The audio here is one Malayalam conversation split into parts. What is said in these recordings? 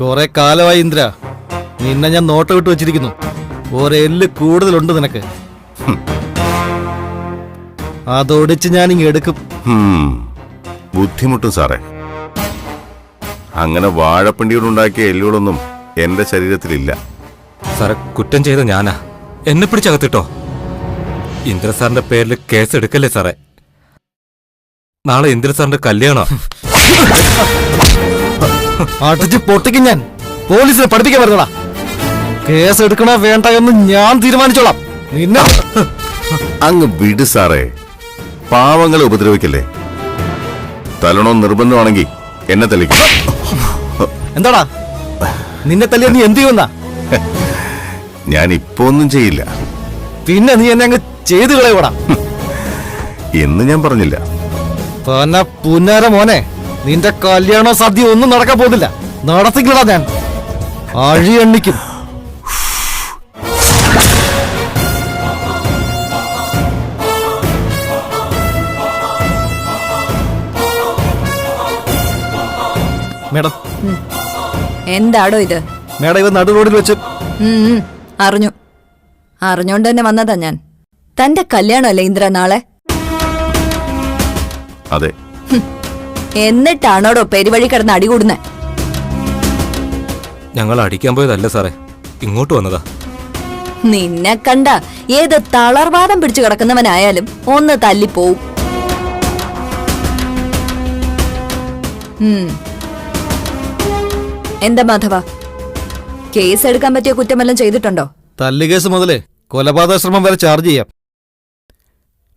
കുറെ കാലമായി ഇന്ദ്ര. നിന്നെ ഞാൻ നോട്ട വിട്ട് വെച്ചിരിക്കുന്നു. ഒരെല്ല് കൂടുതലുണ്ട് നിനക്ക്. അതൊടിച്ച് ഞാൻ ഇങ്ങ് എടുക്കും. ഹും, ബുദ്ധിമുട്ടും സാറേ. അങ്ങനെ വാഴപ്പിണ്ടിയോടുണ്ടാക്കിയ എല്ലുകളൊന്നും എന്റെ ശരീരത്തിലില്ല. സാറെ കുറ്റം ചെയ്ത ഞാനാ. എന്നെ പിടിച്ചകത്തിട്ടോ? ഇന്ദ്ര സാറിന്റെ പേരിൽ കേസ് എടുക്കല്ലേ സാറേ? നാളെ ഇന്ദ്ര സാറിന്റെ കല്യാണം? അടിച്ച് പൊട്ടിക്കും ഞാൻ. പോലീസിനെ പഠിപ്പിക്കാൻ പറഞ്ഞടാ കേസ് എടുക്കണോ വേണ്ട എന്ന് ഞാൻ തീരുമാനിച്ചോളാം. നിന്നെ അങ്ങ് വിട് സാറേ. പാവങ്ങളെ ഉപദ്രവിക്കല്ലേ? തലണോ നിർബന്ധമാണെങ്കിൽ എന്നെ തല്ലിക്കും. എന്താടാ? നിന്നെ തല്ലിയ നീ എന്ത് ചെയ്യുന്ന ഞാൻ ഇപ്പൊ ഒന്നും ചെയ്യില്ല. പിന്നെ നീ എന്നെ അങ്ങ് ചെയ്തു കളയോടാ എന്ന് ഞാൻ പറഞ്ഞില്ല. തന്നെ പുന്നാര മോനെ. നിന്റെ കല്യാണ സദ്യ ഒന്നും നടക്കാൻ പോകുന്നില്ല. നടത്തിക്കടാ ഞാൻ. അഴി എണ്ണിക്കും. മേഡം. എന്താടോ ഇത്? മേഡം ഇവ നടു റോഡിൽ വെച്ച് അറിഞ്ഞു. അറിഞ്ഞോണ്ട് തന്നെ വന്നതാ ഞാൻ. തന്റെ കല്യാണമല്ലേ ഇന്ദ്ര നാളെ? അതെ. എന്നിട്ടാണോടോ പെരുവഴി കിടന്ന് അടികൂടുന്നേ ഞങ്ങൾ അടിക്കാൻ പോയതല്ല സാറേ. ഇങ്ങോട്ട് വന്നതാ. നിന്നെ കണ്ട ഏത് തളർവാദം പിടിച്ചു കിടക്കുന്നവനായാലും ഒന്ന് തല്ലിപ്പോവും. എന്താ മാധവ? കേസ് എടുക്കാൻ പറ്റിയ കുറ്റമെല്ലാം ചെയ്തിട്ടുണ്ടോ? തല്ലുകേസ് മുതലേ കൊലപാതക ശ്രമം വരെ ചാർജ് ചെയ്യാം.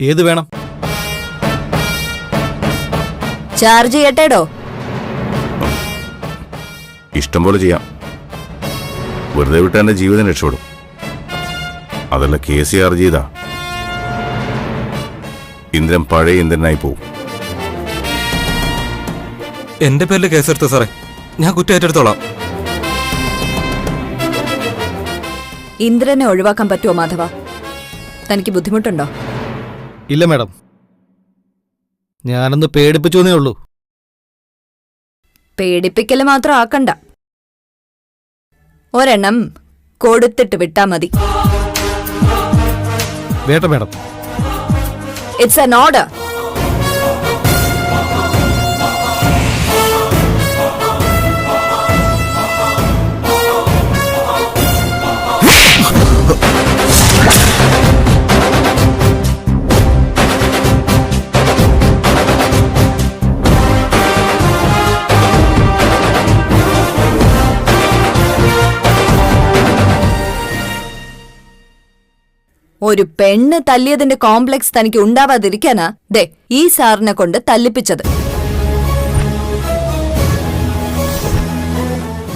ഏത് വേണം? ചാർജ് ചെയ്യട്ടേടോ. ഇഷ്ടം പോലെ ചെയ്യാം. വെറുതെ വിട്ട് എന്റെ ജീവിതം രക്ഷപ്പെടും. അതല്ല കെ സി ആർ ചെയ്താ. ഇന്ദ്രൻ പഴയ ഇന്ദ്രനായി പോവും. എന്റെ പേരിൽ കേസെടുത്ത സാറേ. ഞാൻ കുറ്റേറ്റെടുത്തോളാം. ഇന്ദ്രനെ ഒഴിവാക്കാൻ പറ്റുമോ മാധവ? തനിക്ക് ബുദ്ധിമുട്ടുണ്ടോ? ഇല്ല മേഡം. ഞാനൊന്ന് പേടിപ്പിച്ചു എന്നേ ഉള്ളൂ. പേടിപ്പിക്കൽ മാത്രം ആക്കണ്ട. ഒരെണ്ണം കൊടുത്തിട്ട് വിട്ടാ മതി. വേട്ട മേഡം ഇറ്റ്സ് എൻ ഓർഡർ ഒരു പെണ്ണ് തല്ലിയതിന്റെ കോംപ്ലക്സ് തനിക്ക് ഉണ്ടാവാതിരിക്കാനാ ദേ ഈ സാറിനെ കൊണ്ട് തല്ലിപ്പിച്ചത്.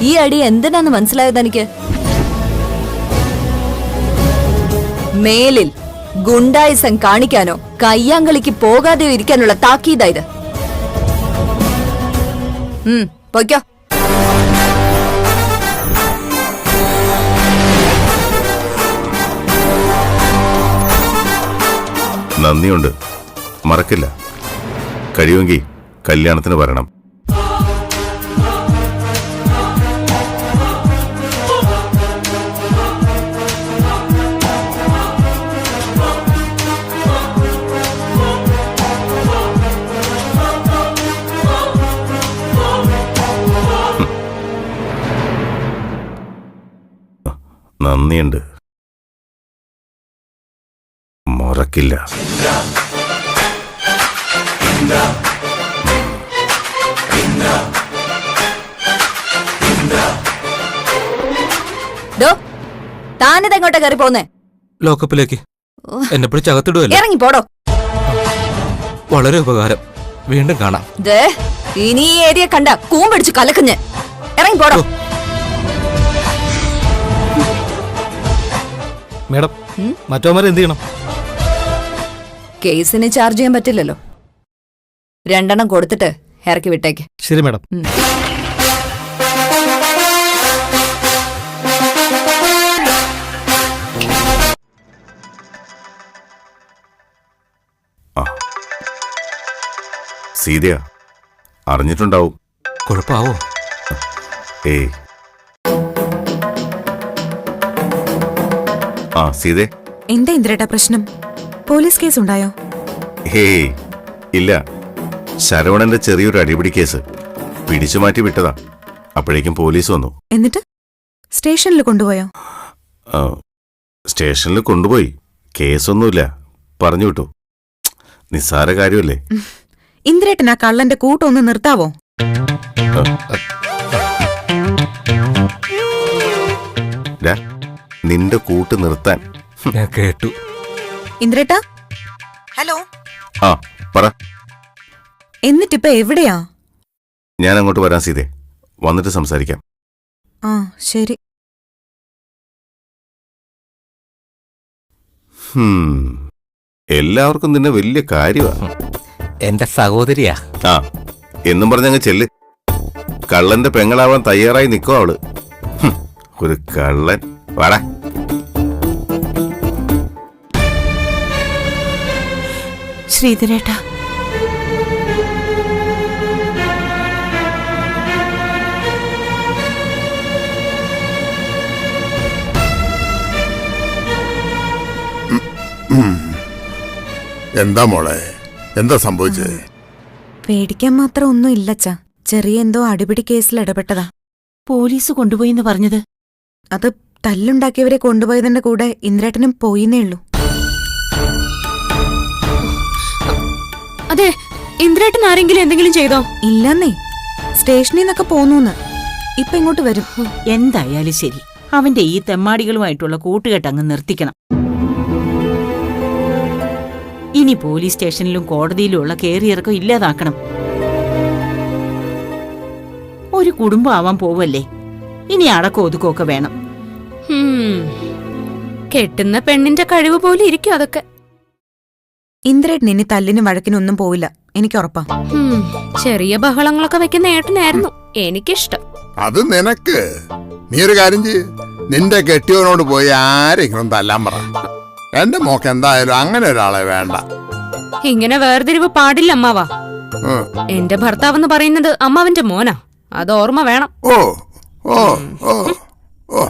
ഈ അടി എന്തിനാന്ന് മനസ്സിലായത് എനിക്ക്? മേലിൽ ഗുണ്ടായിസം കാണിക്കാനോ കയ്യാങ്കളിക്ക് പോകാതെയോ ഇരിക്കാനുള്ള താക്കീതായത് പൊയ്ക്കോ. നന്ദിയുണ്ട്. മറക്കില്ല. കഴിയുമെങ്കിൽ കല്യാണത്തിന് വരണം. നന്ദിയുണ്ട്. മറക്കില്ല. കയറി പോന്നേ ലോക്കപ്പിലേക്ക്. എന്നെ പിടിച്ചകത്തിടുവല്ലോ ഇറങ്ങി പോടോ. വളരെ ഉപകാരം. വീണ്ടും കാണാം. ദേ ഇനി ഈ ഏരിയ കണ്ട കൂമ്പടിച്ച് കലക്കുഞ്ഞ്. ഇറങ്ങി പോടോ. മേഡം മറ്റോമാരെ എന്ത് ചെയ്യണം? കേസിന് ചാർജ് ചെയ്യാൻ പറ്റില്ലല്ലോ. രണ്ടെണ്ണം കൊടുത്തിട്ട് ഇറക്കി വിട്ടേക്ക്. ശരി മാഡം. സീതയാ അറിഞ്ഞിട്ടുണ്ടാവും. കുഴപ്പാവോ ഏ. ആ സീതേ. എന്താ ഇന്ദ്രേട്ടാ പ്രശ്നം? പോലീസ് കേസ് ഉണ്ടായോ ഹേ ഇല്ല. ശരവണന്റെ ചെറിയൊരു അടിപിടി കേസ്. പിടിച്ചു മാറ്റി വിട്ടതാ. അപ്പോഴേക്കും പോലീസ് വന്നു. എന്നിട്ട്? സ്റ്റേഷനിൽ കൊണ്ടുപോയോ? ആ, സ്റ്റേഷനിൽ കൊണ്ടുപോയി. കേസൊന്നുമില്ല. പറഞ്ഞു വിട്ടു. നിസ്സാര കാര്യമല്ലേ? ഇന്ദ്രേട്ടൻ ആ കള്ളന്റെ കൂട്ടൊന്ന് നിർത്താവോ? ഡാ, നിന്റെ കൂട്ട് നിർത്താൻ. ഞാൻ കേട്ടു. ഇന്ദ്രേട്ടാ? ഹലോ? ആ പറ. എന്നിട്ടിപ്പ എവിടെയാ? ഞാൻ അങ്ങോട്ട് വരാം സീതേ. വന്നിട്ട് സംസാരിക്കാം. ആ ശരി. ഹും, എല്ലാവർക്കും നിന്നെ വലിയ കാര്യമാ എന്റെ സഹോദരിയാ. ആ എന്നും പറഞ്ഞങ്ങ് ചെല്ല്. കള്ളന്റെ പെങ്ങളാവാൻ തയ്യാറായി നിൽക്കോ അവൾ. ഹും, ഒരു കള്ളൻ. വാടാ. ശ്രീധരേട്ടാ. എന്താ മോളെ? എന്താ സംഭവിച്ചത്? പേടിക്കാൻ മാത്രം ഒന്നും ഇല്ലച്ചാ ചെറിയ എന്തോ അടിപിടി കേസിൽ ഇടപെട്ടതാ. പോലീസ് കൊണ്ടുപോയിന്ന് പറഞ്ഞത്? അത് തല്ലുണ്ടാക്കിയവരെ കൊണ്ടുപോയതിന്റെ കൂടെ ഇന്ദ്രേട്ടനും പോയിന്നേ ഉള്ളൂ. അതെ ഇന്ദ്രേട്ടൻ ആരെങ്കിലും എന്തെങ്കിലും ചെയ്തോ? ഇല്ലെന്നേ. സ്റ്റേഷനിൽ നിന്നൊക്കെ പോന്നൂന്ന്. ഇപ്പൊ ഇങ്ങോട്ട് വരും. എന്തായാലും ശരി. അവന്റെ ഈ തെമ്മാടികളുമായിട്ടുള്ള കൂട്ടുകെട്ട് അങ്ങ് നിർത്തിക്കണം. ഇനി പോലീസ് സ്റ്റേഷനിലും കോടതിയിലും ഉള്ള കേറിയിറക്കം ഇല്ലാതാക്കണം. ഒരു കുടുംബം ആവാൻ പോവല്ലേ? ഇനി അടക്കം ഒതുക്കമൊക്കെ വേണം. കെട്ടുന്ന പെണ്ണിന്റെ കഴിവ് പോലെ ഇരിക്കും അതൊക്കെ. ഇന്ദ്രേട്ടൻ ഇനി തല്ലിനും വഴക്കിനും ഒന്നും പോവില്ല. എനിക്ക് ഉറപ്പാ. ഹും. ചെറിയ ബഹളങ്ങളൊക്കെ വെക്കുന്ന ഏട്ടനായിരുന്നു. എനിക്കിഷ്ടം. അത് നിനക്ക്. നീ ഒരു കാര്യം ചെയ്യ്. നിന്റെ കെട്ടിയവനോട് പോയി ആരെങ്കിലും തല്ലാൻ പറ. എന്റെ മോക്ക് എന്തായാലും അങ്ങനെ ഒരാളെ വേണ്ട. ഇങ്ങനെ വേർതിരിവ് പാടില്ല അമ്മാവാ. ഉം. എന്റെ ഭർത്താവെന്ന് പറയുന്നത് അമ്മാവന്റെ മോനാ. അത് ഓർമ്മ വേണം. ഓ ഓ ഓ ഓ.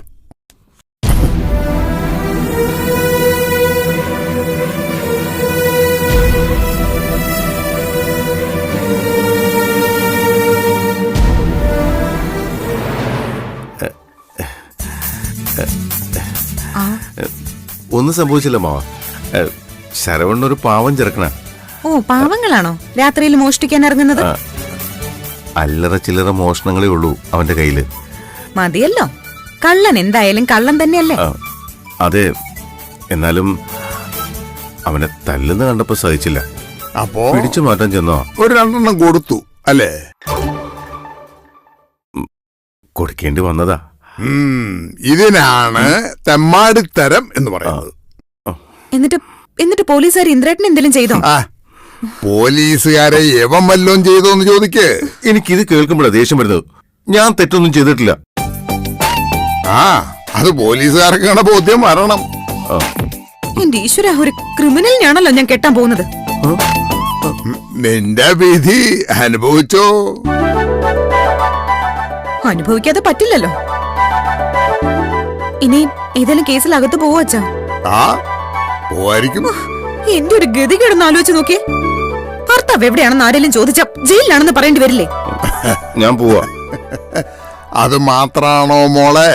ഒന്നും സംഭവിച്ചില്ല മാവ. ശരവണ്ണ ഒരു പാവം ചെറുക്കണ ഓ പാവങ്ങളാണോ? രാത്രിയിൽ മോഷ്ടിക്കാൻ ഇറങ്ങുന്നത്? അല്ലറ ചില്ലറ മോഷണങ്ങളേ ഉള്ളൂ അവന്റെ കയ്യിൽ. മതിയല്ലോ. കള്ളൻ എന്തായാലും കള്ളൻ തന്നെയല്ലേ? അതെ. എന്നാലും അവനെ തല്ലുന്ന കണ്ടപ്പോ സഹിച്ചില്ല. അപ്പോ? പിടിച്ചു മാറ്റാൻ ചെന്നോ? ഒരു രണ്ടെണ്ണം കൊടുത്തു അല്ലേ? കൊടുക്കേണ്ടി വന്നതാ. ഇതിനാണ് തെമ്മാടിത്തരം എന്ന് പറയുന്നത്. എന്നിട്ട് എന്നിട്ട് പോലീസുകാർ ഇന്ദ്രേട്ടൻ എന്തെങ്കിലും ചെയ്തോ? ആ. പോലീസുകാരെ യവൻ വല്ലോം ചെയ്തോന്ന് ചോദിക്ക്. എനിക്കിത് കേൾക്കുമ്പോൾ ദേഷ്യം വരുന്നത്. ഞാൻ തെറ്റൊന്നും ചെയ്തിട്ടില്ല. ആ അത് പോലീസുകാർക്കാണ് ബോധ്യം വരണം. എന്റെ ഈശ്വര ഒരു ക്രിമിനലിനാണല്ലോ ഞാൻ കെട്ടാൻ പോകുന്നത്. നിന്റെ വിധി അനുഭവിച്ചോ? അനുഭവിക്കാതെ പറ്റില്ലല്ലോ. ഇനി ഏതെങ്കിലും കേസിൽ അകത്ത് പോവച്ചാ ആ പോവായിരിക്കും. എന്റെ ഒരു ഗതി കേടൊന്ന് ആലോചിച്ച് നോക്കിയേ. ഭർത്താവ് എവിടെയാണെന്ന് ആരെങ്കിലും ചോദിച്ച ജയിലിലാണെന്ന് പറയേണ്ടി വരില്ലേ? ഞാൻ പോവാ. അത് മാത്രാണോ മോളെ?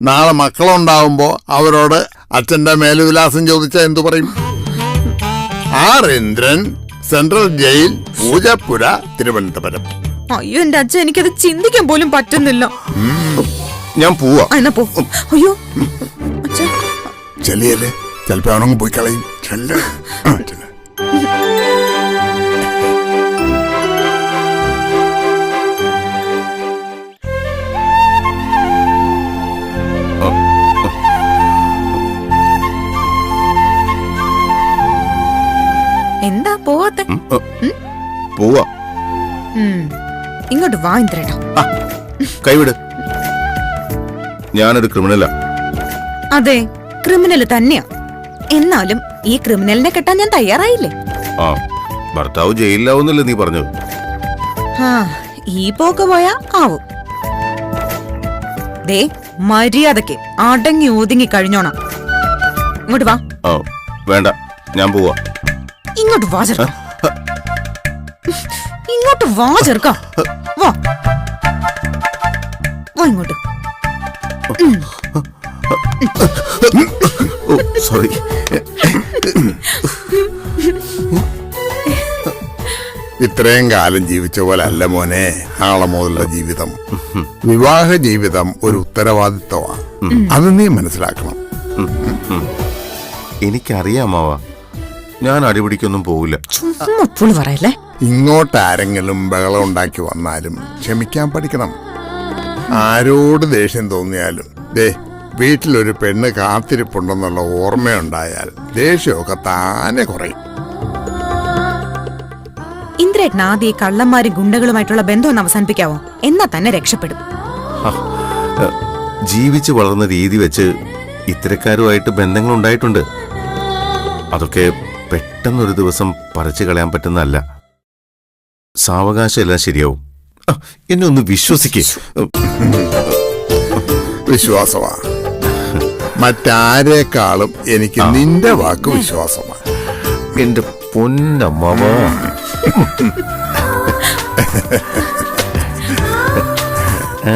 നാളെ മക്കളുണ്ടാവുമ്പോ അവരോട് അച്ഛന്റെ മേലുവിലാസം ചോദിച്ചാ എന്തു പറയും? R Indran central jail Poojappura Thiruvananthapuram. അയ്യോ എന്റെ അച്ഛൻ എനിക്കത് ചിന്തിക്കാൻ പോലും പറ്റുന്നില്ല. ഞാൻ പോവാ. എന്നാ പോ. അയ്യോ. ചെല്ലിയല്ലേ? ചിലപ്പോ അവനങ്ങ് പോയി കളയും. ചെല്ല്. എന്താ പോവാത്ത? പോവാ. ഇങ്ങോട്ട് വാ ഇന്ദ്രേട്ടാ. കൈവിട്. ഞാനൊരു ക്രിമിനലാ. അതെ ക്രിമിനൽ തന്നെയാ. എന്നാലും ഈ ക്രിമിനലിനെ കെട്ടാൻ ഞാൻ തയ്യാറായില്ലേ? ആ ഭർത്താവ് ജയിലിലാവുന്നല്ലേ നീ പറഞ്ഞു ആ ഈ പോക്ക് പോയാ ആവും. ദേ മര്യാദയ്ക്ക് അടങ്ങി ഒതുങ്ങി കഴിഞ്ഞോണം. ഇങ്ങോട്ട് വാ. ഓ വേണ്ട ഞാൻ പോവാ. ഇങ്ങോട്ട് വാ ചെറുക്ക. ഇങ്ങോട്ട് വാ ചെറുക്ക. വാ. വാ ഇങ്ങോട്ട്. സോറി ഇത്രയും കാലം ജീവിച്ച പോലെ അല്ല മോനെ. ആളെ മുതലുള്ള ജീവിതം. വിവാഹ ജീവിതം ഒരു ഉത്തരവാദിത്വമാണ്. അത് നീ മനസ്സിലാക്കണം. എനിക്കറിയാമാവാ. ഞാൻ അടിപിടിക്കൊന്നും പോവില്ല. പുളി പറയല്ലേ? ഇങ്ങോട്ട് ആരെങ്കിലും ബഹളം ഉണ്ടാക്കി വന്നാലും ക്ഷമിക്കാൻ പഠിക്കണം. ആരോട് ദേഷ്യം തോന്നിയാലും. ദേ വീട്ടിലൊരു പെണ്ണ് കാത്തിരിപ്പുണ്ടെന്നുള്ള ഓർമ്മയുണ്ടായാൽ ദേഷ്യമൊക്കെ താനെ കുറയും. ഇന്ദ്രേട്ടൻ ആദ്യം ഈ കള്ളന്മാരും ഗുണ്ടകളുമായിട്ടുള്ള ബന്ധം ഒന്ന് അവസാനിപ്പിക്കാവോ? എന്നാ തന്നെ രക്ഷപ്പെടും. ജീവിച്ചു വളർന്ന രീതി വെച്ച് ഇത്തരക്കാരുമായിട്ട് ബന്ധങ്ങൾ ഉണ്ടായിട്ടുണ്ട് അതൊക്കെ പെട്ടെന്നൊരു ദിവസം പറിച്ചു കളയാൻ പറ്റുന്നതല്ല. സാവകാശം എല്ലാം ശരിയാവും എന്നെ ഒന്ന് വിശ്വസിക്കേ. വിശ്വാസമാ. മറ്റാരേക്കാളും എനിക്ക് നിന്റെ വാക്ക് വിശ്വാസമാണ്. എന്റെ പൊന്നമ്മ ആ,